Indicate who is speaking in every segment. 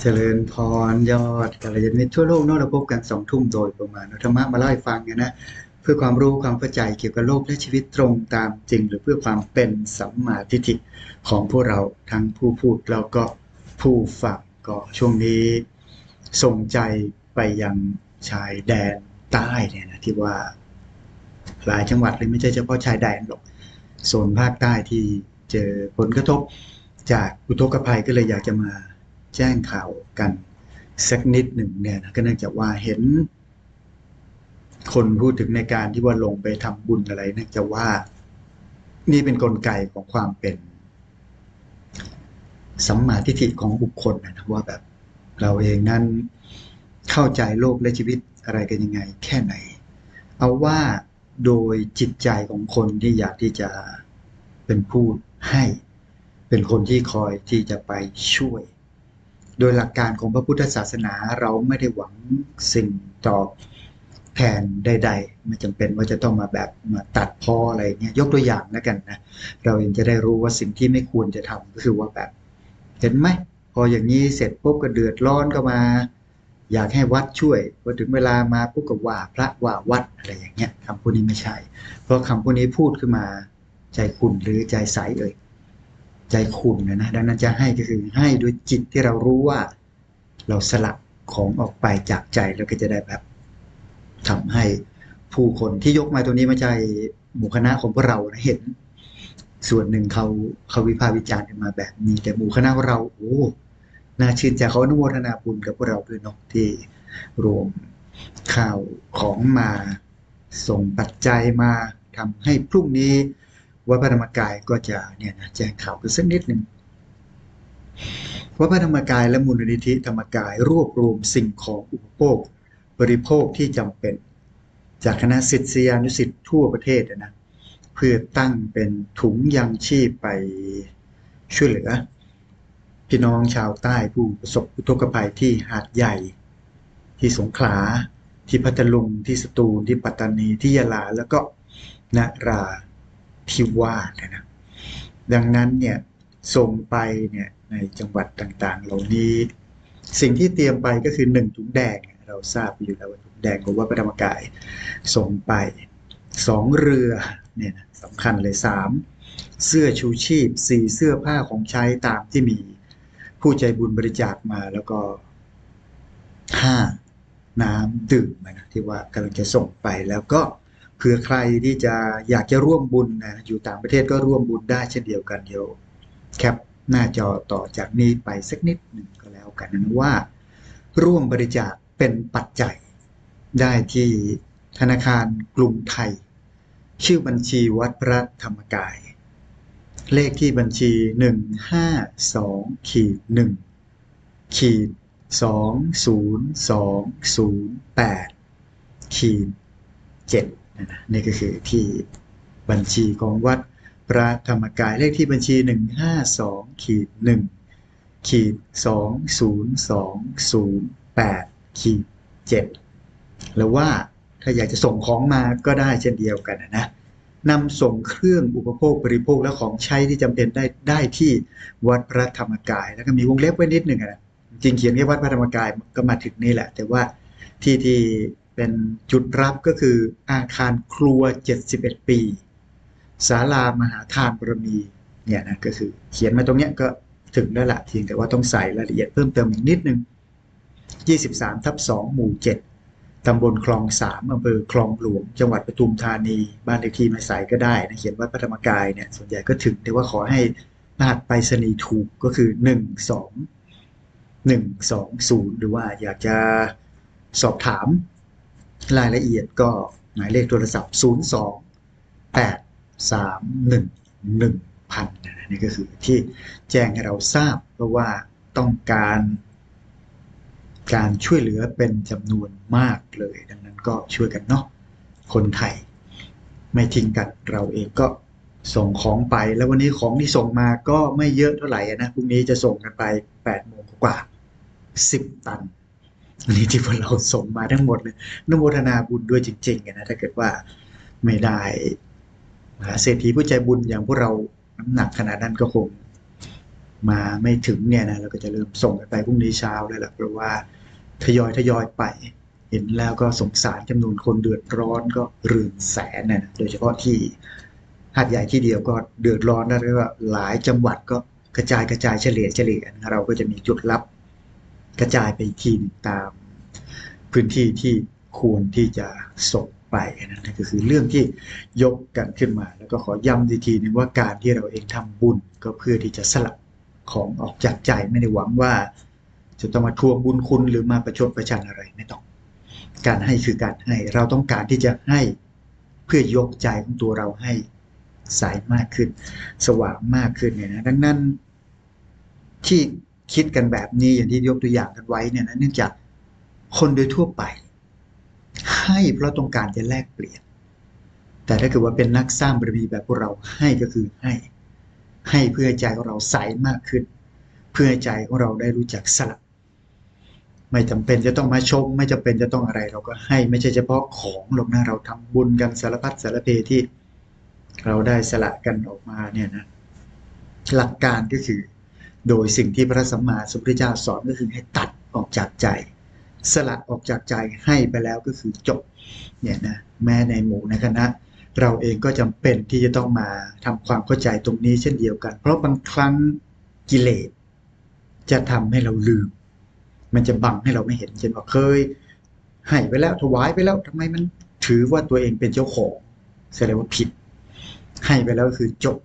Speaker 1: เจริญพรยอดกัลยาณมิตรทั่วโลกเนอะเราพบกันสองทุ่มโดยประมาณธรรมะมาเล่าให้ฟังกันนะเพื่อความรู้ความเข้าใจเกี่ยวกับโลกและชีวิตตรงตามจริง หรือเพื่อความเป็นสัมมาทิฏฐิของพวกเราทั้งผู้พูดแล้วก็ผู้ฟังก็ช่วงนี้ ส่งใจไปยังชายแดนใต้เนี่ยนะที่ว่าหลายจังหวัดเลยไม่ใช่เฉพาะชายแดนหรอกโซนภาคใต้ที่เจอผลกระทบ จากอุทกภัยก็เลยอยากจะมา แจ้งข่าวกันสักนิดหนึ่งเนี่ยก็เนื่องจากว่าเห็น คนพูดถึงในการที่ว่าลงไปทำบุญอะไร เนื่องจากว่า นี่เป็นนกลไกของความเป็นสัมมาทิฏฐิของบุคคลนะว่าแบบ เราเองนั้นเข้าใจโลกและชีวิตอะไรกันยังไง แค่ไหน เอาว่าโดยจิตใจของคนที่อยากที่จะเป็นผู้ให้ เป็นคนที่คอยที่จะไปช่วย โดยหลักการของพระพุทธศาสนาเราไม่ได้หวังสิ่งตอบแทนใดๆไม่จำเป็นว่าจะต้องมาแบบมาตัดพ้ออะไรเงี้ยยกตัวอย่างแล้วกันนะเราเองจะได้รู้ว่าสิ่งที่ไม่ควรจะทำก็คือว่าแบบ เห็นไหมพออย่างนี้เสร็จปุ๊บก็เดือดร้อนก็มา อยากให้วัดช่วยพอถึงเวลามาปุ๊บก็ว่าพระว่าวัดอะไรอย่างเงี้ยคำพวกนี้ไม่ใช่ เพราะคำพวกนี้พูดขึ้นมาใจคุณหรือใจใสเอ่ย ใจคุณนะนะดังนั้นจะให้ก็คือให้ด้วยจิตที่เรารู้ว่า เราสลับของออกไปจากใจแล้วก็จะได้แบบทำให้ผู้คนที่ยกมาตัวนี้ม่ใช่หมู่คณะของพวกเราเห็น ส่วนหนึ่งเขาเขาวิพากษ์วิจารณ์กันมาแบบนี้ แต่หมู่คณะของเราโอ้น่าชื่นใจเขาอนุโมทนาบุญกับพวกเราด้วยเนาะที่รวมข่าวของมาส่งปัจจัยมาทำให้พรุ่งนี้ วัดพระธรรมกายก็จะเนี่ยนะแจ้งข่าวกันสักนิดหนึ่งวัดพระธรรมกายและมูลนิธิธรรมกายรวบรวมสิ่งของอุปโภค บริโภคที่จำเป็น จากคณะศิษยานุศิษย์ทั่วประเทศนะเพื่อตั้งเป็นถุงยังชีพไปช่วยเหลือ พี่น้องชาวใต้ผู้ประสบอุทกภัยที่หาดใหญ่ ที่สงขลาที่พัทลุงที่สตูลที่ปัตตานีที่ยะลาแล้วก็นรา ธิวาสนะดังนั้นเนี่ยส่งไปเนี่ยในจังหวัดต่างๆ เหล่านี้ สิ่งที่เตรียมไปก็คือหนึ่งถุงแดงเราทราบอยู่แล้วว่าถุงแดงของวัดพระธรรมกายส่งไปสองเรือเนี่ยสำคัญเลยสามเสื้อชูชีพสี่เสื้อผ้าของใช้ตามที่มีผู้ใจบุญบริจาคมาแล้วก็ห้าน้ำดื่มนะที่ว่ากำลังจะส่งไปแล้วก็ เผื่อใครที่จะอยากจะร่วมบุญนะอยู่ต่างประเทศก็ร่วมบุญได้เช่นเดียวกันเดี๋ยวแคปหน้าจอต่อจากนี้ไปสักนิดหนึ่งก็แล้วกันนะว่า ร่วมบริจาคเป็นปัจจัย ได้ที่ธนาคารกรุงไทย ชื่อบัญชีวัดพระธรรมกาย เลขที่บัญชี 152ขีด1ขีด20208ขีด7 นี่ก็คือที่บัญชีของวัดพระธรรมกายเลขที่บัญชี 152ขีด1ขีด20208ขีด7หรือว่าถ้าอยากจะส่งของมาก็ได้เช่นเดียวกันนะนำส่งเครื่องอุปโภคบริโภคและของใช้ที่จำเป็นได้ได้ที่วัดพระธรรมกาย แล้วก็มีวงเล็บไว้นิดหนึ่งนะจริงเขียนแค่วัดพระธรรมกายก็มาถึงนี่แหละ แต่ว่าที่ที่ เป็นจุดรับก็คืออาคารครัว 71 ปีศาลามหาทานบรมีเนี่ยนะก็คือเขียนมาตรงเนี้ยก็ถึงแล้วละเพียงแต่ว่าต้องใส่รายละเอียดเพิ่มเติมอีกนิดนึง 23ทับ2หมู่ 7ตำบลคลอง 3อำเภอคลองหลวง จังหวัดปทุมธานี บ้านเลขที่ไม่ใส่ก็ได้นะเขียนวัดพระธรรมกายเนี่ยส่วนใหญ่ก็ถึงแต่ว่าขอให้รหัสไปรษณีย์ถูกก็คือ 1 2 1 2 0 หรือว่าอยากจะสอบถาม รายละเอียดก็หมายเลขโทรศัพท์ 02 8 3 1 1 พันนี่ก็คือที่แจ้งให้เราทราบเพราะว่าต้องการ การช่วยเหลือเป็นจำนวนมากเลย ดังนั้นก็ช่วยกันเนาะคนไทย ไม่ทิ้งกันเราเองก็ส่งของไปแล้ววันนี้ของที่ส่งมาก็ไม่เยอะเท่าไหร่นะพรุ่งนี้จะส่งกันไป8โมงกว่า 10 ตัน อันนี้ที่พวกเราส่งมาทั้งหมดเลยนโมทนาบุญด้วยจริงๆนะถ้าเกิดว่าไม่ได้มหาเศรษฐีผู้ใจบุญอย่างพวกเราน้ำหนักขนาดนั้นก็คงมาไม่ถึงเนี่ยนะเราก็จะเริ่มส่งกันไปพรุ่งนี้เช้าแล้วล่ะเพราะว่าทยอยทยอยไป เห็นแล้วก็สงสารจำนวนคนเดือดร้อนก็รื่นแสนนะโดยเฉพาะที่หาดใหญ่ที่เดียวก็เดือดร้อนนะเรียกว่าหลายจังหวัดก็กระจายกระจายเฉลี่ยเฉลี่ยเราก็จะมีจุดรับ กระจายไปอีกทีนตามพื้นที่ที่ควรที่จะส่งไปนะนั่นก็คือเรื่องที่ยกกันขึ้นมา แล้วก็ขอย้ำอีกทีหนึงว่าการที่เราเองทำบุญก็เพื่อที่จะสลับของออกจากใจไม่ได้หวังว่า จะต้องมาทวงบุญคุณหรือมาประชดประชันอะไรไม่ต้อง การให้คือการให้เราต้องการที่จะให้เพื่อยกใจของตัวเราให้ใสมากขึ้น สว่างมากขึ้นเนี่ยนะดังนั้นที่ คิดกันแบบนี้อย่างที่ยกตัวอย่างกันไว้เนี่ยนะเนื่องจากคนโดยทั่วไป ให้เพราะต้องการจะแลกเปลี่ยน แต่ถ้าเกิดว่าเป็นนักสร้างบารมีแบบพวกเราให้ก็คือให้ ให้เพื่อใจของเราใสมากขึ้น เพื่อให้ใจของเราได้รู้จักสละไม่จำเป็นจะต้องมาชม ไม่จำเป็นจะต้องอะไรเราก็ให้ ไม่ใช่เฉพาะของหรอกนะเราทำบุญกันสารพัดสารเพที่ เราได้สละกันออกมาเนี่ยนะหลักการก็คือ โดยสิ่งที่พระสัมมาสัมพุทธเจ้าสอนก็คือให้ตัดออกจากใจ สละออกจากใจให้ไปแล้วก็คือจบเนี่ยนะแม้ในหมู่ในคณะ เราเองก็จำเป็นที่จะต้องมาทำความเข้าใจตรงนี้เช่นเดียวกัน เพราะบางครั้งกิเลสจะทำให้เราลืม มันจะบังให้เราไม่เห็นเช่นว่าเคยให้ไปแล้วถวายไปแล้วทำไมมันถือว่าตัวเองเป็นเจ้าของแสดงว่าผิด ให้ไปแล้วก็คือจบ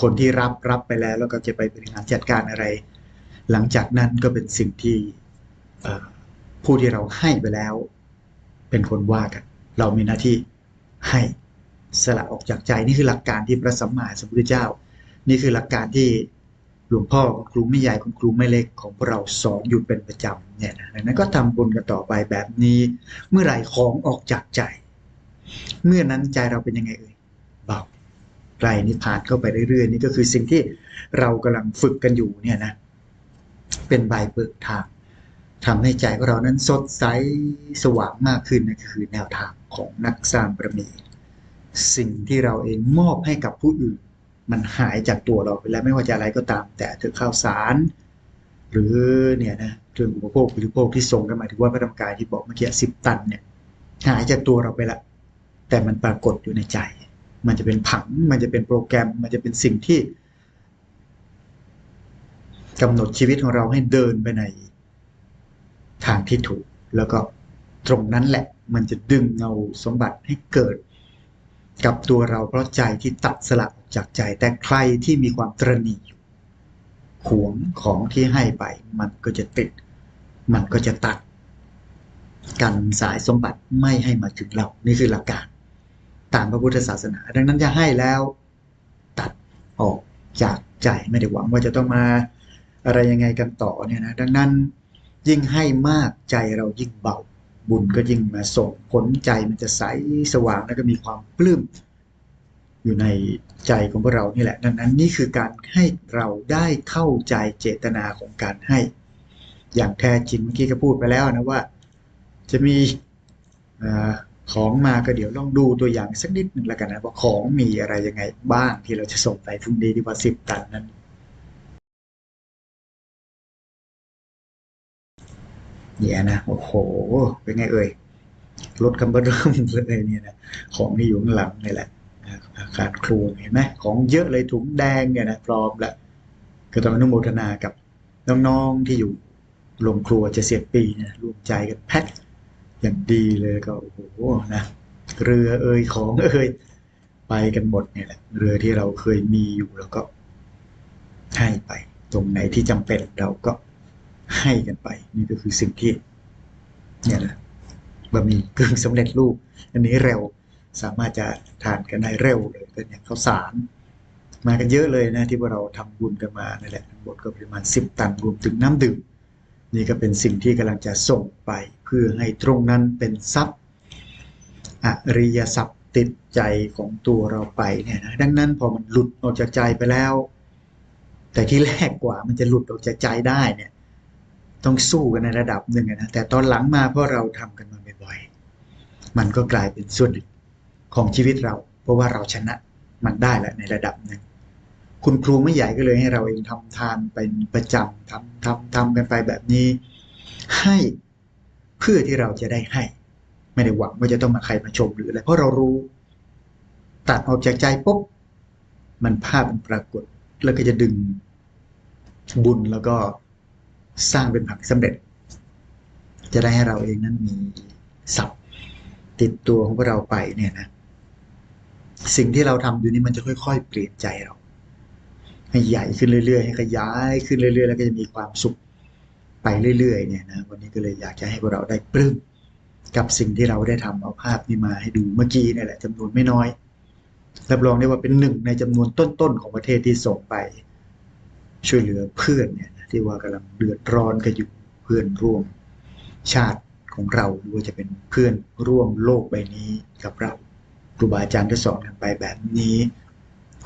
Speaker 1: คนที่รับรับไปแล้ว แล้วก็จะไปบริหารจัดการอะไร หลังจากนั้นก็เป็นสิ่งที่ผู้ที่เราให้ไปแล้ว เป็นคนว่ากัน เรามีหน้าที่ให้สละออกจากใจนี่คือหลักการที่พระสัมมาสัมพุทธเจ้า นี่คือหลักการที่หลวงพ่อคุณครูไม่ใหญ่คุณครูไม่เล็กของพวกเราสอนอยู่เป็นประจำเนี่ยนะดังนั้นก็ทำบุญกันต่อไปแบบนี้ เมื่อไหร่ของออกจากใจ เมื่อนั้นใจเราเป็นยังไงเอ่ย ไกลนิพพานเข้าไปเรื่อยๆนี่ก็คือสิ่งที่เรากำลังฝึกกันอยู่เนี่ยนะเป็นใบเปิดทางทำให้ใจของเรานั้นสดใสสว่างมากขึ้นนั่นคือแนวทางของนักสร้างบารมี สิ่งที่เราเองมอบให้กับผู้อื่น มันหายจากตัวเราไปแล้วไม่ว่าจะอะไรก็ตาม แต่ถึงข้าวสาร หรือเนี่ยนะเครื่องอุปโภคบริโภคที่ส่งกันมาถึงว่าพระธรรมกายที่บอกเมื่อกี้สิบตันเนี่ยหายจากตัวเราไปละแต่มันปรากฏอยู่ในใจ มันจะเป็นผัง มันจะเป็นโปรแกรม มันจะเป็นสิ่งที่กำหนดชีวิตของเราให้เดินไปในทางที่ถูก แล้วก็ตรงนั้นแหละ มันจะดึงเอาสมบัติให้เกิดกับตัวเราเพราะใจที่ตัดสลักออกจากใจ แต่ใครที่มีความตรณีอยู่หวงของที่ให้ไป มันก็จะติด มันก็จะตัด กันสายสมบัติไม่ให้มาถึงเรา นี่คือหลักการ ตามพระพุทธศาสนา ดังนั้นจะให้แล้วตัดออกจากใจไม่ได้หวังว่าจะต้องมาอะไรยังไงกันต่อเนี่ยนะดังนั้นยิ่งให้มากใจเรายิ่งเบา บุญก็ยิ่งมาส่งผลใจมันจะใสสว่างแล้วก็มีความปลื้มอยู่ในใจของพวกเรานี่แหละ ดังนั้นนี่คือการให้เราได้เข้าใจเจตนาของการให้ อย่างแท้จริงเมื่อกี้ก็พูดไปแล้วนะว่า จะมี ของมาก็เดี๋ยวลองดูตัวอย่างสักนิดหนึ่งแล้วกันนะว่าของมีอะไรยังไงบ้างที่เราจะส่งไปพรุ่งนี้ที่ว่าสิบตันนั้นเนี่ยนะโอ้โห เป็นไงเอ่ยรถคันเบอร์เริ่มเลยเนี่ยนะของที่อยู่ข้างหลังนี่แหละอาคารครัวเห็นไหมของเยอะเลยถุงแดงเนี่ยนะพร้อมล้วก็ต้องอนุโมทนากับน้องๆที่อยู่โรงครัวจะเสียปีนี่ยรวมใจกันแพ็ค อย่างดีเลยก็โอ้โหนะเรือเอ่ยของเอ่ยไปกันหมดเนี่ยแหละเรือที่เราเคยมีอยู่แล้วก็ให้ไป ตรงไหนที่จำเป็นเราก็ให้กันไป นี่ก็คือสิ่งที่ เนี่ยนะบะหมี่กึ่งสำเร็จรูป อันนี้เร็วสามารถจะทานกันได้เร็วเลยก็เนี่ยข้าวสาร มากันเยอะเลยนะ ที่พวกเราทำบุญกันมานั่นแหละทั้งหมดก็ประมาณสิบตันรวมถึงน้ำดื่มนี่ก็เป็นสิ่งที่กำลังจะส่งไป เพื่อให้ตรงนั้นเป็นทรัพย์อริยทรัพย์ติดใจของตัวเราไปเนี่ยนะดังนั้นพอมันหลุดออกจากใจไปแล้ว แต่ที่แรกกว่ามันจะหลุดออกจากใจได้เนี่ยต้องสู้กันในระดับหนึ่งนะแต่ตอนหลังมาเพราะเราทำกันมาบ่อยๆมันก็กลายเป็นส่วนหนึ่งของชีวิตเรา เพราะว่าเราชนะมันได้แหละในระดับหนึ่งคุณครูไม่ใหญ่ก็เลยให้เราเองทำทานเป็นประจำทำทำทำกันไปแบบนี้ ให้ เพื่อที่เราจะได้ให้ ไม่ได้หวังว่าจะต้องมาใครมาชมหรืออะไรเพราะเรารู้ ตัดออกจากใจปุ๊บมันภาพมันปรากฏ แล้วก็จะดึงบุญแล้วก็สร้างเป็นผักสำเร็จ จะได้ให้เราเองนั้นมีศัพท์ติดตัวของเราไปเนี่ยนะสิ่งที่เราทำอยู่นี่มันจะค่อย ๆ เปลี่ยนใจเรา ให้ใหญ่ขึ้นเรื่อยๆ ให้ขยายขึ้นเรื่อยๆ แล้วก็จะมีความสุข ไปเรื่อยๆเนี่ยนะวันนี้ก็เลยอยากจะให้พวกเราได้ปลื้มกับสิ่งที่เราได้ทำเอาภาพนี้มาให้ดูเมื่อกี้นี่แหละจำนวนไม่น้อย รับรองได้ว่าเป็นหนึ่งในจำนวนต้นๆของประเทศที่ส่งไป ช่วยเหลือเพื่อนเนี่ยที่ว่ากำลังเดือดร้อนกันอยู่เพื่อนร่วม ชาติของเราหรือว่าจะเป็นเพื่อนร่วมโลกใบนี้กับเราครูบาอาจารย์ได้สอนกันไปแบบนี้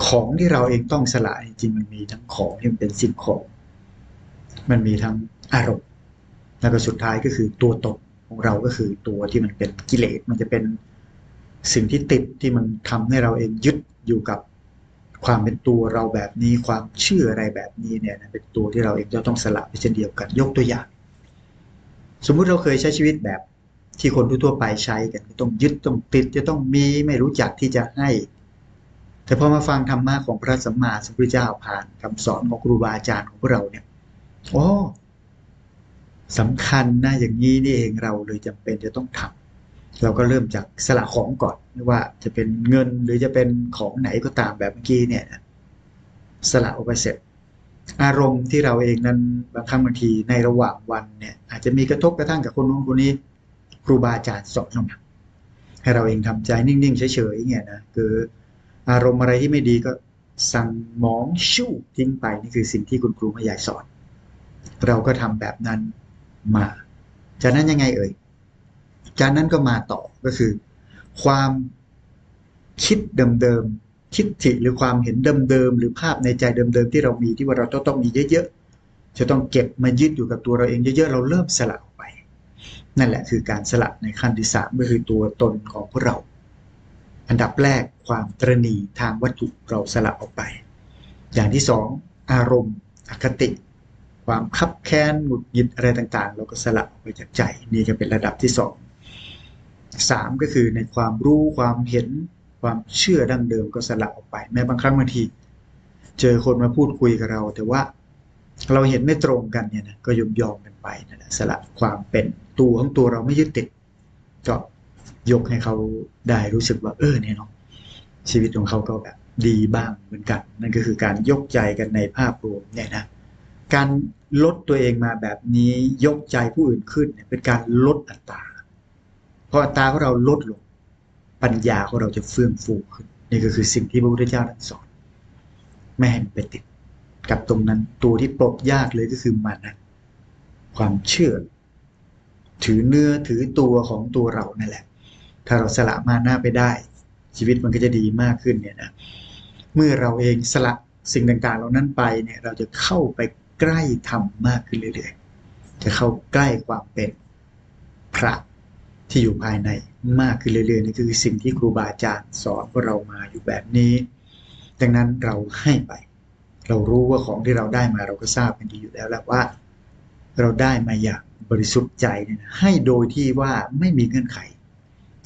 Speaker 1: ของที่เราเองต้องสละจริงมันมีทั้งของที่มันเป็นสิ่งของ มันมีทั้ง อารมณ์แล้วก็สุดท้ายก็คือตัวตนของเราก็คือตัวที่มันเป็นกิเลสมันจะเป็นสิ่งที่ติดที่มันทำให้เราเองยึดอยู่กับความเป็นตัวเราแบบนี้ความเชื่ออะไรแบบนี้เนี่ยเป็นตัวที่เราเองจะต้องสละไปเช่นเดียวกัน ยกตัวอย่าง สมมุติเราเคยใช้ชีวิตแบบที่คนทั่วไปใช้กันต้องยึดต้องติดจะต้องมีไม่รู้จักที่จะให้ แต่พอมาฟังธรรมะของพระสัมมาสัมพุทธเจ้าผ่านคำสอนของครูบาอาจารย์ของพวกเราเนี่ยโอ้ สำคัญนะอย่างนี้นี่เองเราเลยจำเป็นจะต้องทำเราก็เริ่มจากสละของก่อนไม่ว่าจะเป็นเงินหรือจะเป็นของไหนก็ตามแบบเมื่อกี้เนี่ยสละออกไปเสร็จ อารมณ์ที่เราเองนั้นบางครั้งบางทีในระหว่างวันเนี่ยอาจจะมีกระทบกระทั่งกับคนนู้นคนนี้ครูบาอาจารย์สอนลงมาให้เราเองทำใจนิ่งๆเฉยๆเนี่ยนะคืออารมณ์อะไรที่ไม่ดีก็สั่งมองชู่ทิ้งไปนี่คือสิ่งที่คุณครูมาใหญ่สอน เราก็ทำแบบนั้น มา จากนั้นยังไงเอ่ย จากนั้นก็มาต่อก็คือ ความคิดเดิมๆคิดถิหรือความเห็นเดิมๆหรือภาพในใจเดิมๆที่เรามีที่ว่าเราต้องต้องมีเยอะๆจะต้องเก็บมายึดอยู่กับตัวเราเองเยอะๆเราเริ่มสละออกไป นั่นแหละคือการสละในขั้นที่สามก็คือตัวตนของพวกเรา อันดับแรกความตรณีทางวัตถุเราสละออกไป อย่างที่สองอารมณ์อคติ ความคับแค้นหงุดหงิดอะไรต่างๆ เราก็สละออกไปจากใจนี่ก็เป็นระดับที่สองสามก็คือในความรู้ความเห็นความเชื่อดั้งเดิมก็สละออกไป แม้บางครั้งบางที เจอคนมาพูดคุยกับเรา แต่ว่าเราเห็นไม่ตรงกันเนี่ยนะก็ยอมยอมกันไปนะสละความเป็นตัวของตัวเราไม่ยึดติด ก็ยกให้เขาได้รู้สึกว่าเออเนี่ยเนาะชีวิตของเขาก็แบบดีบ้างเหมือนกัน นั่นก็คือการยกใจกันในภาพรวมเนี่ยนะ การลดตัวเองมาแบบนี้ยกใจผู้อื่นขึ้นเนี่ยเป็นการลดอัตราพออัตราของเราลดลง ปัญญาของเราจะเฟื่องฟูขึ้นนี่ก็คือสิ่งที่พระพุทธเจ้าสอน ไม่ให้ไปติดกับตรงนั้นตัวที่ปลดยากเลยก็คือมันนะความเชื่อ ถือเนื้อถือตัวของตัวเรานั่นแหละ ถ้าเราสละมาหน้าไปได้ ชีวิตมันก็จะดีมากขึ้นเนี่ยนะเมื่อเราเองสละสิ่งต่างๆ เหล่านั้นไปเนี่ยเราจะเข้าไป ใกล้ธรรมมากขึ้นเรื่อยๆ จะเข้าใกล้ความเป็นพระที่อยู่ภายในมากขึ้นเรื่อยๆนี่คือสิ่งที่ครูบาอาจารย์สอนพวกเรามาอยู่แบบนี้ ดังนั้นเราให้ไป เรารู้ว่าของที่เราได้มาเราก็ทราบกันดีอยู่แล้วแหละว่า เราได้มาอย่างบริสุทธิ์ใจเนี่ยให้โดยที่ว่าไม่มีเงื่อนไข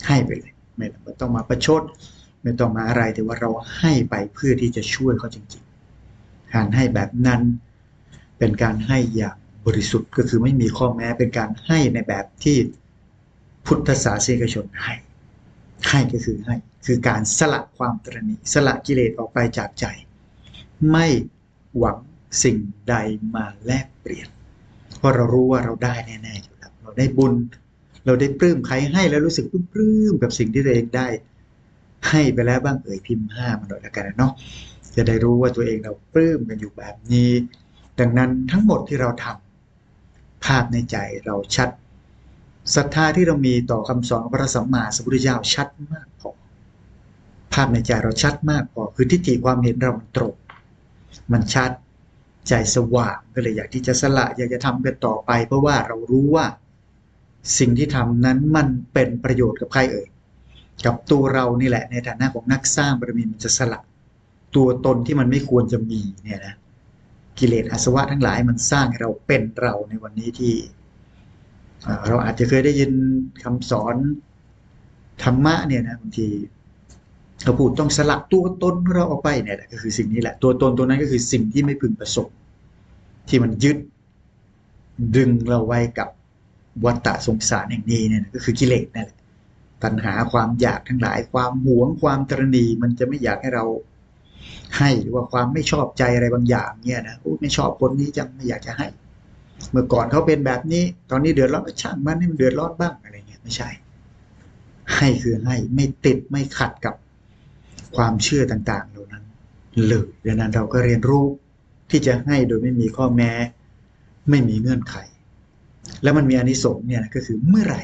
Speaker 1: ให้ไปเลยไม่ต้องมาประชดไม่ต้องมาอะไรแต่ว่าเราให้ไปเพื่อที่จะช่วยเขาจริงๆการให้แบบนั้น เป็นการให้อย่างบริสุทธิ์ก็คือไม่มีข้อแม้เป็นการให้ในแบบที่พุทธศาสนิกชนให้ ให้ก็คือให้ คือการสละความตรณีสละกิเลสออกไปจากใจ ไม่หวังสิ่งใดมาแลกเปลี่ยน เพราะเรารู้ว่าเราได้แน่ๆอยู่แล้วเราได้บุญ เราได้ปลื้มใครให้แล้วรู้สึกปลื้มกับสิ่งที่ตัวเองได้ ให้ไปแล้วบ้างเอ่ยพิมพ์ห้ามาหน่อยละกันเนาะจะได้รู้ว่าตัวเองเราปลื้มกันอยู่แบบนี้ ดังนั้นทั้งหมดที่เราทำภาพในใจเราชัดศรัทธาที่เรามีต่อคำสอนของพระสัมมาสัมพุทธเจ้าชัดมากพอภาพในใจเราชัดมากพอคือทิฏฐิความเห็นเรามันตรงมันชัดใจสว่างก็เลยอยากที่จะสละอยากจะทำกันต่อไป เพราะว่าเรารู้ว่า สิ่งที่ทำนั้นมันเป็นประโยชน์กับใครเอ่ยกับตัวเรานี่แหละในฐานะของนักสร้างบารมีมันจะสละ ตัวตนที่มันไม่ควรจะมีเนี่ยนะ กิเลสอาสวะทั้งหลายมันสร้างเราเป็นเราในวันนี้ที่ เราอาจจะเคยได้ยินคำสอนธรรมะเนี่ยนะบางทีเราพูดต้องสละตัวตนเราออกไปเนี่ยแหละก็คือสิ่งนี้แหละ ตัวตนตัวนั้นก็คือสิ่งที่ไม่พึงประสบที่มันยึดดึงเราไว้กับวัฏฏะสงสารแห่งนี้เนี่ยก็คือกิเลสนั่นแหละตัณหาความอยากทั้งหลาย ความหวงความตรณีมันจะไม่อยากให้เรา ให้หรือว่าความไม่ชอบใจอะไรบางอย่างเนี่ยนะโอ้ไม่ชอบคนนี้จังไม่อยากจะให้ เมื่อก่อนเขาเป็นแบบนี้ ตอนนี้เดือดร้อนก็ช่างมันให้มันเดือดร้อนบ้างอะไรเงี้ยไม่ใช่ ให้คือให้ไม่ติดไม่ขัดกับความเชื่อต่างๆ เหล่านั้นเลยดังนั้นเราก็เรียนรู้ที่จะให้โดยไม่มีข้อแม้ ไม่มีเงื่อนไข แล้วมันมีอนิสงส์เนี่ยนะก็คือเมื่อไหร่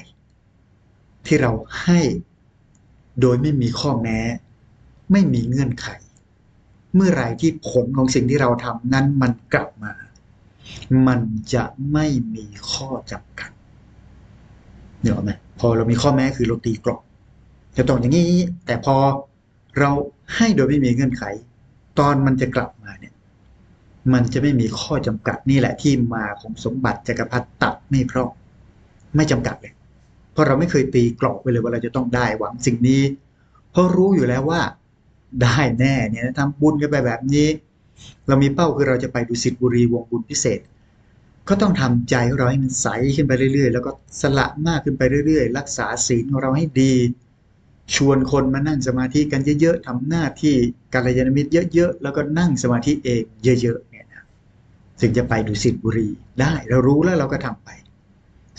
Speaker 1: ที่เราให้โดยไม่มีข้อแม้ ไม่มีเงื่อนไข เมื่อไรที่ผลของสิ่งที่เราทำนั้นมันกลับมา มันจะไม่มีข้อจำกัดเดี๋ยวไหมพอเรามีข้อแม้คือเราตีกรอบจะต้องอย่างนี้ แต่พอเราให้โดยไม่มีเงื่อนไข ตอนมันจะกลับมาเนี่ย มันจะไม่มีข้อจำกัดนี่แหละที่มาของสมบัติจักรพรรดิตัดไม่พร่องไม่จำกัดเลยเพราะเราไม่เคยตีกรอบไปเลยว่าเราจะต้องได้หวังสิ่งนี้ เพราะรู้อยู่แล้วว่า ได้แน่เนี่ยทำบุญกันไปแบบนี้ เรามีเป้าคือเราจะไปดูสิทธิบุรีวงบุญพิเศษ ก็ต้องทำใจของเราให้มันใสขึ้นไปเรื่อยๆ แล้วก็สละมากขึ้นไปเรื่อยๆ รักษาศีลของเราให้ดี ชวนคนมานั่งสมาธิกันเยอะๆทำหน้าที่กัลยาณมิตรเยอะๆ แล้วก็นั่งสมาธิเองเยอะๆเนี่ยนะถึงจะไปดูสิทธิบุรีได้เรารู้แล้วเราก็ทำไป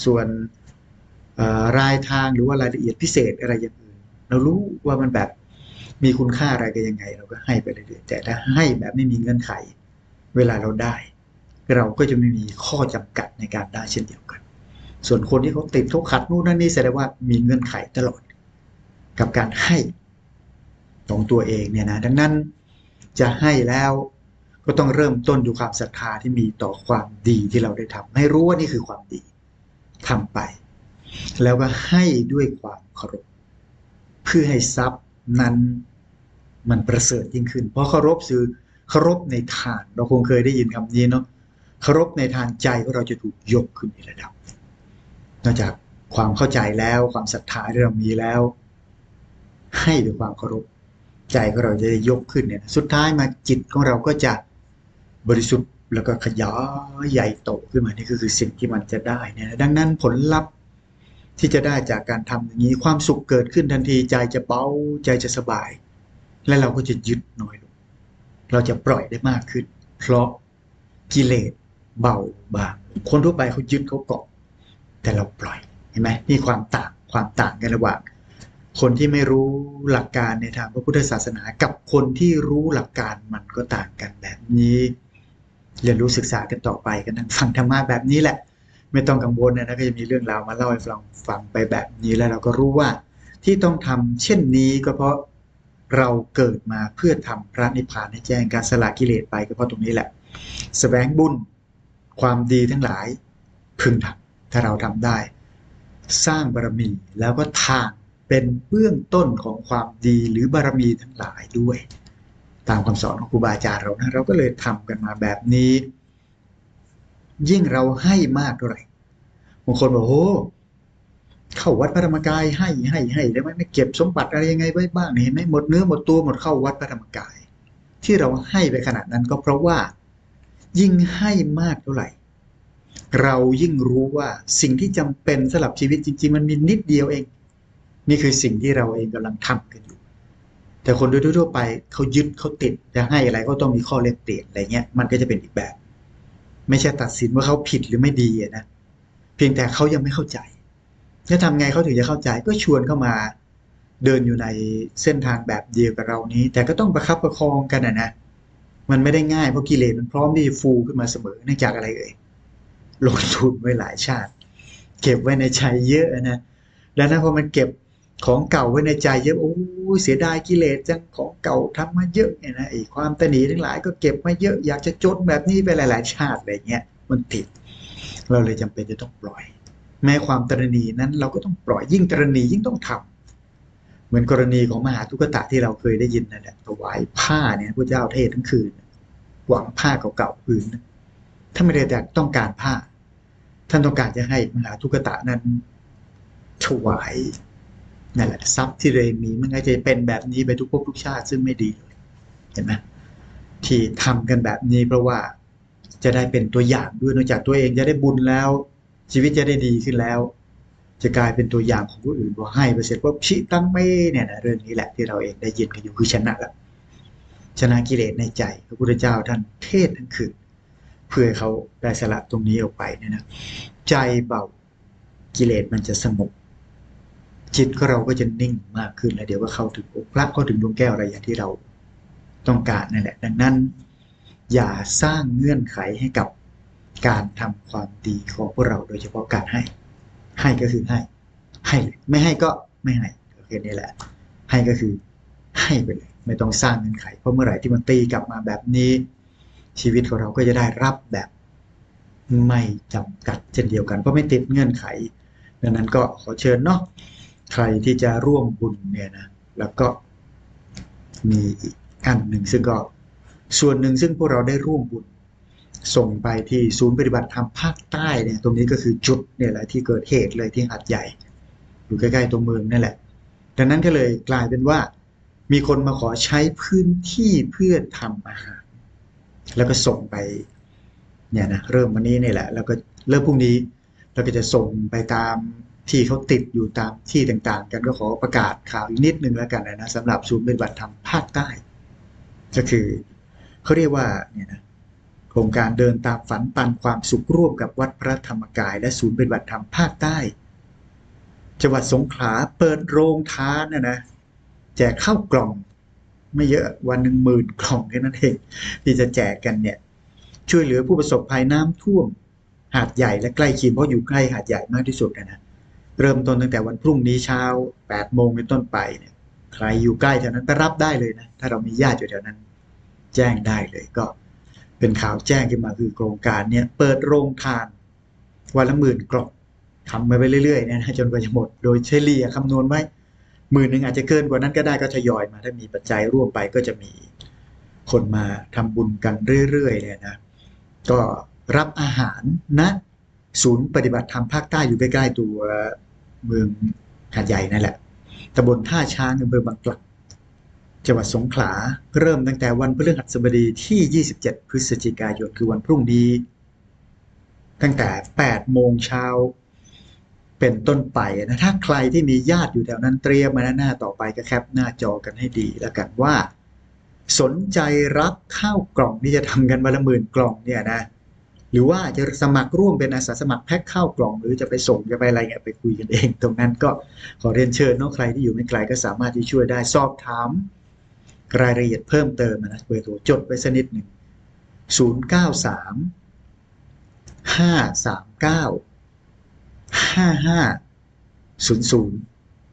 Speaker 1: ส่วนรายทางหรือว่ารายละเอียดพิเศษอะไรอย่างอื่นเรารู้ว่ามันแบบ มีคุณค่าอะไรกันยังไง เราก็ให้ไปเรื่อยๆแต่ถ้าให้แบบไม่มีเงื่อนไข เวลาเราได้ เราก็จะไม่มีข้อจำกัดในการได้เช่นเดียวกัน ส่วนคนที่เขาติดเขาขัดนู่นนั่นนี่แสดงว่ามีเงื่อนไขตลอด กับการให้ของตัวเองเนี่ยนะดังนั้นจะให้แล้วก็ต้องเริ่มต้นด้วยความศรัทธาที่มีต่อความดีที่เราได้ทำให้รู้ว่านี่คือความดีทำไป แล้วก็ให้ด้วยความเคารพเพื่อให้ทรัพย์นั้น มันประเสริฐยิ่งขึ้น เพราะเคารพคือเคารพในทาน เราคงเคยได้ยินคำนี้เนาะเคารพในทานใจของเราจะถูกยกขึ้นในระดับ นอกจากความเข้าใจแล้วความศรัทธาที่เรามีแล้ว ให้ด้วยความเคารพใจของเราจะได้ยกขึ้นเนี่ย สุดท้ายมาจิตของเราก็จะบริสุทธิ์แล้วก็ขยายใหญ่โตขึ้นมานี่ก็คือสิ่งที่มันจะได้เนี่ยดังนั้นผลลัพธ์ที่จะได้จากการทำอย่างนี้ความสุขเกิดขึ้นทันทีใจจะเบาใจจะสบาย และเราก็จะยึดน้อยลง เราจะปล่อยได้มากขึ้น เพราะกิเลสเบาบาง คนทั่วไปเขายึดเขาเกาะ แต่เราปล่อย เห็นไหมนี่ความต่าง ความต่างกันระหว่าง คนที่ไม่รู้หลักการในทางพระพุทธศาสนากับคนที่รู้หลักการมันก็ต่างกันแบบนี้ เรียนรู้ศึกษากันต่อไปกันนั่งฟังธรรมะแบบนี้แหละ ไม่ต้องกังวลนะนะก็จะมีเรื่องราวมาเล่าให้ฟังฟังไปแบบนี้แล้วเราก็รู้ว่าที่ต้องทำเช่นนี้ก็เพราะ เราเกิดมาเพื่อทำพระนิพพานให้แจ้งการสละกิเลสไปก็เพราะตรงนี้แหละสแสวงบุญความดีทั้งหลายพึงทำถ้าเราทำได้ สร้างบารมีแล้วก็ทานเป็นเบื้องต้นของความดีหรือบารมีทั้งหลายด้วย ตามคำสอนของครูบาอาจารย์เรานะเราก็เลยทำกันมาแบบนี้ ยิ่งเราให้มากเท่าไหร่บางคนบอกโอ้ เข้าวัดพระธรรมกายให้ให้ให้ได้ไหมไม่เก็บสมบัติอะไรยังไงไว้บ้างเห็นไหมหมดเนื้อหมดตัวหมดเข้าวัดพระธรรมกาย ที่เราให้ไปขนาดนั้นก็เพราะว่า ยิ่งให้มากเท่าไหร่ เรายิ่งรู้ว่าสิ่งที่จำเป็นสำหรับชีวิตจริง ๆ มันมีนิดเดียวเอง นี่คือสิ่งที่เราเองกำลังทำกันอยู่ แต่คนโดยทั่วไปเขายึดเขาติดจะให้อะไรก็ต้องมีข้อเล็กเปลี่ยนอะไรเงี้ยมันก็จะเป็นอีกแบบ ไม่ใช่ตัดสินว่าเขาผิดหรือไม่ดีนะเพียงแต่เขายังไม่เข้าใจ จะทำไงเขาถึงจะเข้าใจก็ชวนเข้ามา เดินอยู่ในเส้นทางแบบเดียวกับเรานี้ แต่ก็ต้องประคับประคองกันนะนะมันไม่ได้ง่ายเพราะกิเลสมันพร้อมที่จะฟูขึ้นมาเสมอเนื่องจากอะไรเอ่ยลงทุนไว้หลายชาติ เก็บไว้ในใจเยอะนะแล้วนะพอมันเก็บของเก่าไว้ในใจเยอะโอ้เสียดายกิเลสจังของเก่าทำมาเยอะเนี่ยนะไอ้ความตนีทั้งหลายก็เก็บมาเยอะอยากจะจนแบบนี้ไปหลาย ๆ ชาติอะไรเงี้ยมันติด เราเลยจำเป็นจะต้องปล่อย แม้ความตรณีนั้นเราก็ต้องปล่อยยิ่งตรณียิ่งต้องทำเหมือนกรณีของมหาทุกตะที่เราเคยได้ยินนั่นแหละถวายผ้าเนี่ยพระเจ้าเทศทั้งคืน หวังผ้าเก่าๆพื้นถ้าไม่ได้แต่ต้องการผ้า ท่านต้องการจะให้มหาทุกตะนั้นถวายนั่นแหละทรัพย์ที่เรมีมันก็จะเป็นแบบนี้ไปทุกภพทุกชาติซึ่งไม่ดีเลยเห็นไหมที่ทำกันแบบนี้เพราะว่าจะได้เป็นตัวอย่างด้วยนอกจากตัวเองจะได้บุญแล้ว ชีวิตจะได้ดีขึ้นแล้ว จะกลายเป็นตัวอย่างของผู้อื่นพอให้ไปเสร็จว่าชิตั้งไม่เนี่ยนะเรื่องนี้แหละที่เราเองได้ยินกันอยู่คือชนะละชนะกิเลสในใจพระพุทธเจ้าท่านเทศทั้งคืนเพื่อเขาได้สละตรงนี้ออกไปเนี่ยนะใจเบากิเลสมันจะสงบจิตของเราก็จะนิ่งมากขึ้นแล้วเดี๋ยวก็เข้าถึงอกพระเข้าถึงดวงแก้วอะไรอย่างที่เราต้องการนั่นแหละ ดังนั้น อย่าสร้างเงื่อนไขให้กับ การทำความดีของพวกเราโดยเฉพาะการให้ ให้ก็คือให้ ให้เลยไม่ให้ก็ไม่ให้โอเคนี่แหละ ให้ก็คือให้ไปเลยไม่ต้องสร้างเงื่อนไขเพราะเมื่อไหร่ที่มันตีกลับมาแบบนี้ ชีวิตของเราก็จะได้รับแบบไม่จำกัดเช่นเดียวกัน เพราะไม่ติดเงื่อนไข ดังนั้นก็ขอเชิญเนาะใครที่จะร่วมบุญเนี่ยนะแล้วก็มีอีกอันหนึ่งซึ่งก็ส่วนหนึ่งซึ่งพวกเราได้ร่วมบุญ ส่งไปที่ศูนย์ปฏิบัติธรรมภาคใต้เนี่ยตรงนี้ก็คือจุดเนี่ยแหละที่เกิดเหตุเลยที่หัดใหญ่ อยู่ใกล้ๆตรงเมืองนั่นแหละ ดังนั้นก็เลยกลายเป็นว่า มีคนมาขอใช้พื้นที่เพื่อทำอาหาร แล้วก็ส่งไปเนี่ยนะเริ่มวันนี้นี่แหละ แล้วก็เริ่มพรุ่งนี้เราก็จะส่งไปตามที่เขาติดอยู่ตามที่ต่างๆ กันก็ขอประกาศข่าวอีกนิดนึงแล้วกันนะสำหรับศูนย์ปฏิบัติธรรมภาคใต้ ก็คือเขาเรียกว่าเนี่ยนะ โครงการเดินตามฝันปันความสุขร่วมกับวัดพระธรรมกาย และศูนย์ปฏิบัติธรรมภาคใต้ จังหวัดสงขลาเปิดโรงทานนะนะแจกข้าวกล่อง ไม่เยอะวันหนึ่งหมื่นกล่องแค่นั้นเองที่จะแจกกันเนี่ยช่วยเหลือผู้ประสบภัยน้ำท่วม หาดใหญ่และใกล้เคียงเพราะอยู่ใกล้หาดใหญ่มากที่สุดนะนะเริ่มต้นตั้งแต่วันพรุ่งนี้เช้า8โมงเป็นต้นไปเนี่ยใครอยู่ใกล้แถวนั้นไปรับได้เลยนะถ้าเรามีญาติอยู่แถวนั้น แจ้งได้เลยก็ เป็นข่าวแจ้งขึ้นมาคือโครงการเนี่ยเปิดโรงทาน วันละหมื่นกล่องทำไปเรื่อยๆเนี่ยนะจนกว่าจะหมด โดยเฉลี่ยคำนวณไว้หมื่นหนึ่งอาจจะเกินกว่านั้นก็ได้ก็ทยอยมา ถ้ามีปัจจัยร่วมไปก็จะมีคนมาทำบุญกันเรื่อยๆเนี่ยนะ ก็รับอาหารนะ ศูนย์ปฏิบัติธรรมภาคใต้อยู่ใกล้ๆตัวเมืองหาดใหญ่นั่นแหละตำบลท่าช้างอำเภอบางกลัก จังหวัดสงขลาเริ่มตั้งแต่วันพฤหัสบดีที่ 27 พฤศจิกายนคือวันพรุ่งนี้ ตั้งแต่ 8 โมงเช้าเป็นต้นไปนะถ้าใครที่มีญาติอยู่แถวนั้นเตรียมมาหน้าต่อไปก็แคปหน้าจอกันให้ดีแล้วกันว่า สนใจรับข้าวกล่องที่จะทำกันวันละหมื่นกล่องเนี่ยนะหรือว่าจะสมัครร่วมเป็นอาสาสมัครแพ็คข้าวกล่องหรือจะไปส่งจะไปอะไรเงี้ยไปคุยกันเอง ตรงนั้นก็ขอเรียนเชิญน้องใครที่อยู่ไม่ไกลก็สามารถที่ช่วยได้สอบถาม รายละเอียดเพิ่มเติมนะเบอร์โทรจดไว้สักนิดหนึ่งศูนย์เก้าสามห้าสามเก้าห้าห้าศูนย์ศูนย์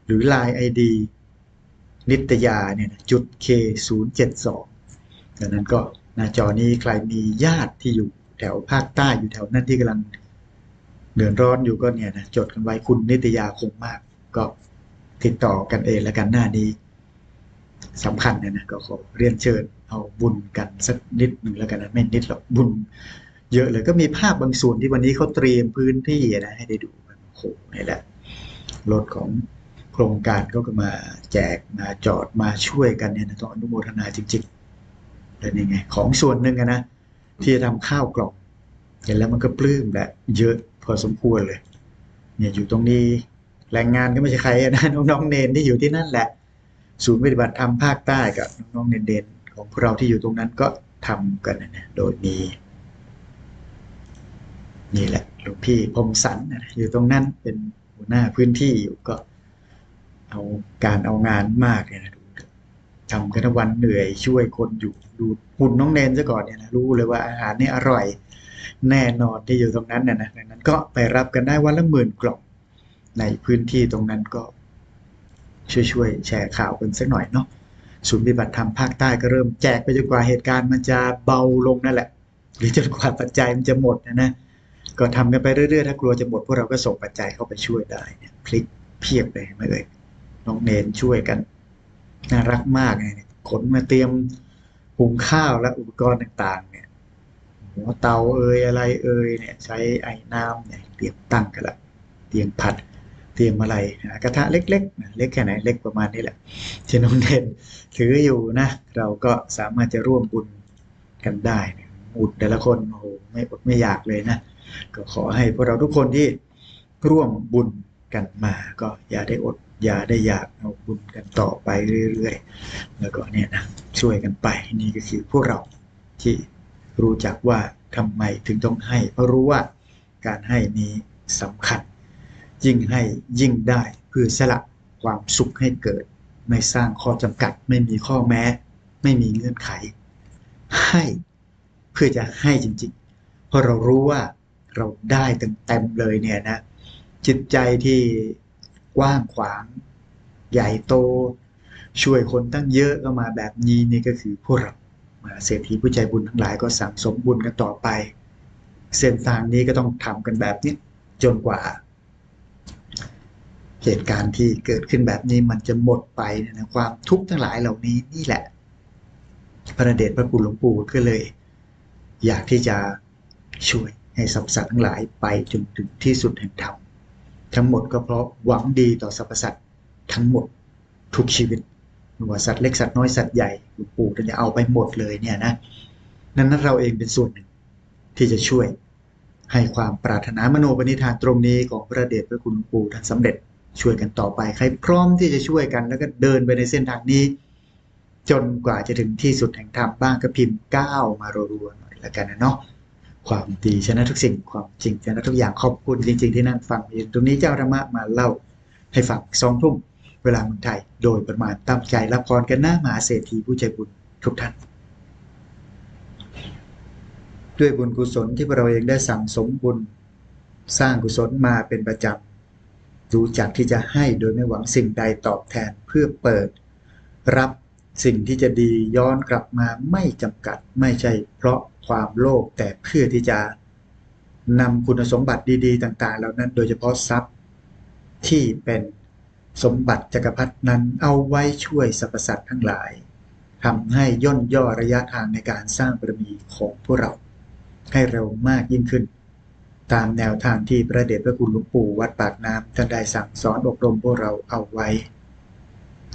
Speaker 1: หรือ Line ID นิตยาเนี่ยจุด K ศูนย์เจ็ดสองดังนั้นก็หน้าจอนี้ใครมีญาติที่อยู่แถวภาคใต้อยู่แถวนั้นที่กำลังเดือดร้อนอยู่ก็เนี่ยนะจดกันไว้คุณนิตยาคงมาก ก็ติดต่อกันเองแล้วกันหน้านี้ สำคัญเนะนะก็ขอเรียนเชิญเอาบุญกันสักนิดหนึ่งแล้วกันนะไม่นิดหรอกบุญ เยอะเลยก็มีภาพบางส่วนที่วันนี้เขาเตรียมพื้นที่นะให้ได้ดูโอ้โหนี่แหละรถของโครงการก็มาแจกมาจอดมาช่วยกันเนี่ยนะต้องอนุโมทนาจริงๆแล้วนี่ไงของส่วนหนึ่งนะที่จะทำข้าวกล่องเห็นแล้วมันก็ปลื้มแหละเยอะพอสมควรเลย เนี่ยอยู่ตรงนี้แรงงานก็ไม่ใช่ใครนะน้องๆเนนที่อยู่ที่นั่นแหละ ศูนย์ปฏิบัติธรรมภาคใต้กับน้องๆเนนเดนของพวกเราที่อยู่ตรงนั้นก็ทำกันนะโดยมีนี่แหละหลวงพี่พรมสันอยู่ตรงนั้นเป็นหัวหน้าพื้นที่อยู่ก็ เอาการเอางานมากเลยนะทำกันวันเหนื่อยช่วยคนอยู่ดูหุ่นน้องเนนซะก่อนเนี่ยนะรู้เลยว่าอาหารนี่อร่อยแน่นอนที่อยู่ตรงนั้นนะนะดังนั้นก็ไปรับกันได้วันละหมื่นกล่องในพื้นที่ตรงนั้นก็ ช่วยๆแชร์ข่าวกันสักหน่อยเนาะศูนย์ปฏิบัติธรรมภาคใต้ก็เริ่มแจกไปจนกว่าเหตุการณ์มันจะเบาลงนั่นแหละ หรือจนกว่าปัจจัยมันจะหมดนะนะก็ทำกันไปเรื่อยๆ ถ้ากลัวจะหมดพวกเราก็ส่งปัจจัยเข้าไปช่วยได้เนี่ยคลิกเพียบเลยไม่เอ่ยน้องเนนช่วยกันน่ารักมากเลยเนี่ยขนมาเตรียมหุงข้าวและอุปกรณ์ต่างๆ เนี่ยหัวเตาเอ่ยอะไรเอ่ยเนี่ย ใช้ไอ้น้ำเนี่ยเตรียมตั้งกันละเตรียมผัด รียมอะไรนะกระทะเล็กๆนะเล็กแค่ไหนเล็กประมาณนี้แหละที่น้องเนนถืออยู่นะ เราก็สามารถจะร่วมบุญกันได้นะอุดแต่ละคนโอ้โหไม่อดไม่อยากเลยนะ ก็ขอให้พวกเราทุกคนที่ร่วมบุญกันมาก็อย่าได้อดอย่าได้อยากเอาบุญกันต่อไปเรื่อยๆ แล้วก็เนี่ยนะช่วยกันไปนี่ก็คือพวกเราที่รู้จักว่าทำไมถึงต้องให้ เพราะรู้ว่าการให้นี้สำคัญ ยิ่งให้ยิ่งได้เพื่อสละความสุขให้เกิด ไม่สร้างข้อจำกัด ไม่มีข้อแม้ ไม่มีเงื่อนไข ให้เพื่อจะให้จริงๆ เพราะเรารู้ว่าเราได้เต็มๆเลยเนี่ยนะ จิตใจที่กว้างขวาง ใหญ่โต ช่วยคนตั้งเยอะก็มาแบบนี้นี่ก็คือพวกเรามาเศรษฐีผู้ใจบุญทั้งหลายก็สั่งสมบุญกันต่อไป เส้นทางนี้ก็ต้องทำกันแบบนี้จนกว่า เหตุการณ์ที่เกิดขึ้นแบบนี้มันจะหมดไปนะความทุกข์ทั้งหลายเหล่านี้นี่แหละ พระเดชพระคุณหลวงปู่ก็เลย อยากที่จะช่วยให้สรรพสัตว์ทั้งหลายไปจนถึงที่สุดแห่งธรรมทั้งหมดก็เพราะหวังดีต่อสรรพสัตว์ทั้งหมดทุกชีวิตไม่ว่าสัตว์เล็กสัตว์น้อยสัตว์ใหญ่หลวงปู่ท่านจะเอาไปหมดเลยเนี่ยนะนั้นเราเองเป็นส่วนหนึ่งที่จะช่วยให้ความปรารถนามโนปณิธานตรงนี้ของพระเดชพระคุณหลวงปู่ท่านสำเร็จ ช่วยกันต่อไป ใครพร้อมที่จะช่วยกันแล้วก็เดินไปในเส้นทางนี้ จนกว่าจะถึงที่สุดแห่งธรรมบ้างก็พิมพ์ก้าวมารัวๆหน่อยล้วกันนะเนาะความดีชนะทุกสิ่งความจริงชนะทุกอย่างขอบคุณจริง ๆ ที่นั่งฟังอยู่ตรงนี้เจ้าธรรมะมาเล่าให้ฟังสองทุ่มเวลาเมืองไทย โดยประมาณตั้งใจรับพรกันหน้ามหาเศรษฐีผู้ใจบุญทุกท่าน ด้วยบุญกุศลที่เราเองได้สั่งสมบุญ สร้างกุศลมาเป็นประจำ รู้จักที่จะให้โดยไม่หวังสิ่งใดตอบแทนเพื่อเปิด รับสิ่งที่จะดีย้อนกลับมาไม่จำกัดไม่ใช่เพราะความโลภแต่เพื่อที่จะนำคุณสมบัติดีๆ ต่างๆ เหล่านั้น โดยเฉพาะทรัพย์ที่เป็นสมบัติจักรพรรดินั้นเอาไว้ช่วยสรรพสัตว์ทั้งหลายทำให้ย่นย่อระยะทางในการสร้างบารมีของพวกเรา ให้เร็วมากยิ่งขึ้น ตามแนวทางที่พระเดชพระคุณหลวงปู่วัดปากน้ำท่านได้สั่งสอนอบรมพวกเราเอาไว้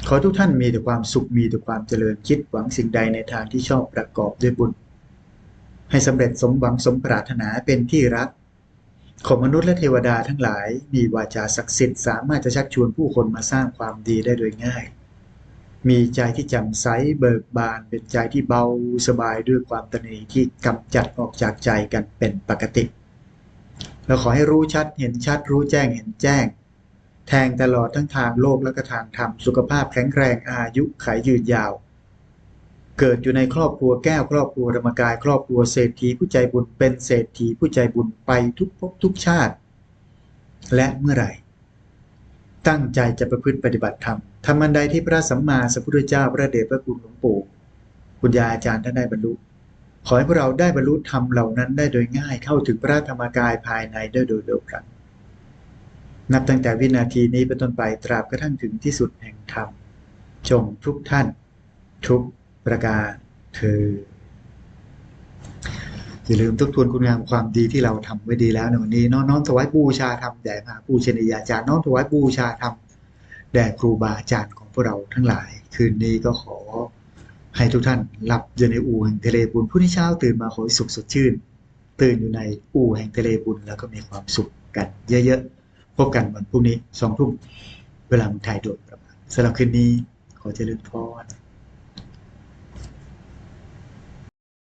Speaker 1: ขอทุกท่านมีแต่ความสุขมีแต่ความเจริญคิดหวังสิ่งใดในทางที่ชอบประกอบด้วยบุญ ให้สำเร็จสมหวังสมปรารถนาเป็นที่รักของมนุษย์และเทวดาทั้งหลาย มีวาจาศักดิ์สิทธิ์สามารถจะชักชวนผู้คนมาสร้างความดีได้โดยง่าย มีใจที่แจ่มใสเบิกบาน เป็นใจที่เบาสบายด้วยความตนีที่กำจัดออกจากใจกันเป็นปกติ เราขอให้รู้ชัดเห็นชัด รู้แจ้งเห็นแจ้ง แทงตลอดทั้งทางโลกและก็ทางธรรมสุขภาพแข็งแรงอายุขายยืนยาว เกิดอยู่ในครอบครัวแก้วครอบครัวธรรมกาย ครอบครัวเศรษฐีผู้ใจบุญเป็นเศรษฐีผู้ใจบุญไปทุกภพทุกชาติ และเมื่อไหร่ ตั้งใจจะประพฤติปฏิบัติธรรมทำอันใดที่พระสัมมาสัมพุทธเจ้าพระเดชพระคุณหลวงปู่คุณยาอาจารย์ท่านได้บรรลุ ขอให้พวกเราได้บรรลุธรรมเหล่านั้นได้โดยง่ายเข้าถึงพระธรรมกายภายในได้โดยเร็วพลันนับตั้งแต่วินาทีนี้เป็นต้นไปตราบกระทั่งถึงที่สุดแห่งธรรม จงทุกท่าน ทุกประการเธออย่าลืมทบทวนคุณงามความดีที่เราทำไว้ดีแล้วในวันนี้ น้อมน้อมถวายบูชาธรรมแด่พระผู้เชนยาจารย์น้อมถวายบูชาธรรมแด่ครูบาอาจารย์ของพวกเราทั้งหลาย คืนนี้ก็ขอ ให้ทุกท่านหลับอยู่ในอู่แห่งทะเลบุญผู้ที่เช้าตื่นมาขอให้สุขสดชื่น ตื่นอยู่ในอู่แห่งทะเลบุญแล้วก็มีความสุขกันเยอะๆ พบกันวันพรุ่งนี้สองทุ่มเวลาเมืองไทยโดยประมาณสำหรับคืนนี้ขอเจริญพร